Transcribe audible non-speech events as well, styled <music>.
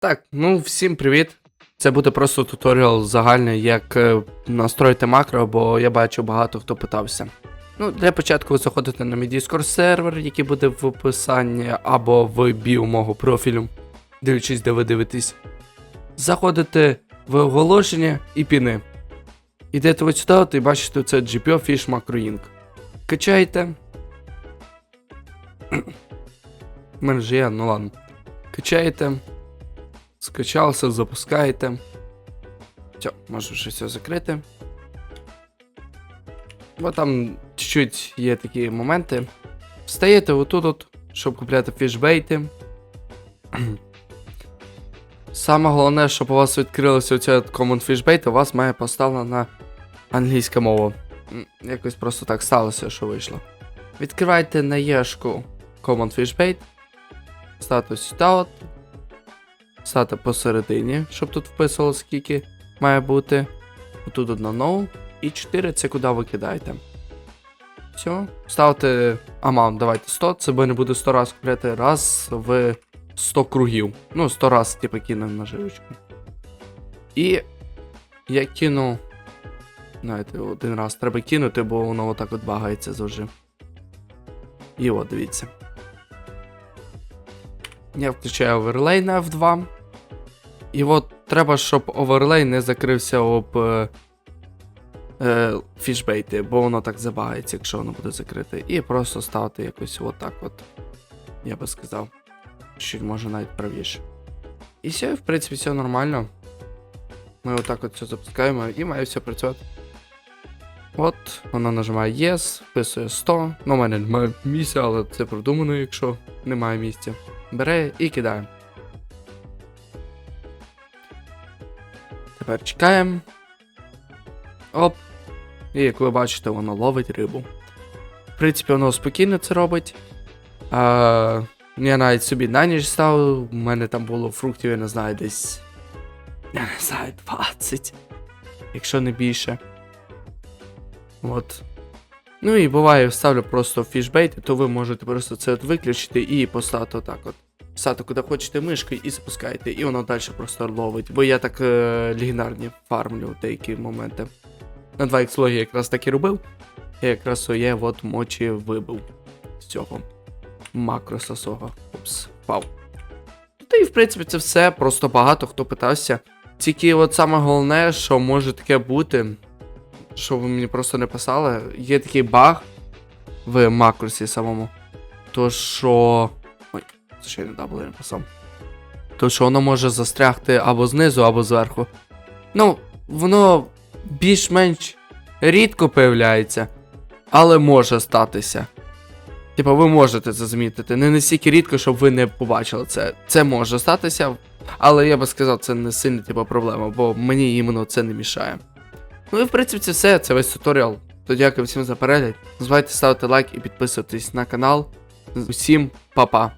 Так, ну всім привіт. Це буде просто туторіал загальний, як е, настроїти макро, бо я бачу багато хто питався. Ну, для початку ви заходите на мій Discord сервер, який буде в описанні, або в біо мого профілю, дивлячись, де ви дивитесь. Заходите в оголошення і піни. Ідете ось сюди і бачите це GPO Fish Macro Inc. Качаєте. <clears throat> У мене ж є, ну ладно. Качаєте. Скачався, запускаєте. Все, можу вже все закрити. Бо там чуть-чуть є такі моменти. Встаєте отут, от, щоб купляти фішбейти. <clears throat> Саме головне, щоб у вас відкрилося оця Common Fishbait, у вас має поставлена на англійська мова. Якось просто так сталося, що вийшло. Відкривайте на Єшку Common Fishbait. Ставте сюди от. Ставте посередині, щоб тут вписувало скільки має бути. Отут одна no. І 4 це куди ви кидаєте. Все. Ставте амаунт, давайте 100, це не буде 100 раз купляти раз в 100 кругів. Ну, 100 раз, типу, кинемо на живочку. І я кину. Знаєте, один раз треба кинути, бо воно отак от багається завжди. І от, дивіться. Я включаю оверлей на F2. І от треба, щоб оверлей не закрився об е, е, фішбейти, бо воно так забагається, якщо воно буде закрите. І просто ставити якось отак от. Я би сказав. Чуть може навіть правіше. І все, в принципі, все нормально. Ми отак от все запускаємо і має все працювати. От, вона нажимає Yes, вписує 100. Ну, у мене немає місця, але це продумано, якщо немає місця. Бере і кидає. Тепер чекаємо. Оп. І як ви бачите, воно ловить рибу. В принципі, воно спокійно це робить. А, я навіть собі на ніч ставив. У мене там було фруктів, я не знаю, десь. Я не знаю, 20. Якщо не більше. От. Ну і буває, ставлю просто фішбейти, то ви можете просто це от виключити і поставити отак от. Ставте куди хочете мишкою і запускаєте, і воно далі просто ловить. Бо я так е, легендарні фармлю деякі моменти. На 2 х логі якраз так і робив. Я якраз своє от мочі вибив з цього макроса свого. Упс, впав. Та і в принципі це все. Просто багато хто питався. Тільки от саме головне, що може таке бути, що ви мені просто не писали, є такий баг в макросі самому. То що. Це ще й не написав. То що воно може застрягти або знизу, або зверху. Ну, воно більш-менш рідко появляється, але може статися. Типа, ви можете це замітити. Не настільки рідко, щоб ви не побачили це. Це може статися, але я би сказав, це не сильна типа, проблема, бо мені іменно це не мішає. Ну і в принципі це все, це весь туторіал. То дякую всім за перегляд. Не забувайте ставити лайк і підписуватись на канал. Усім па-па.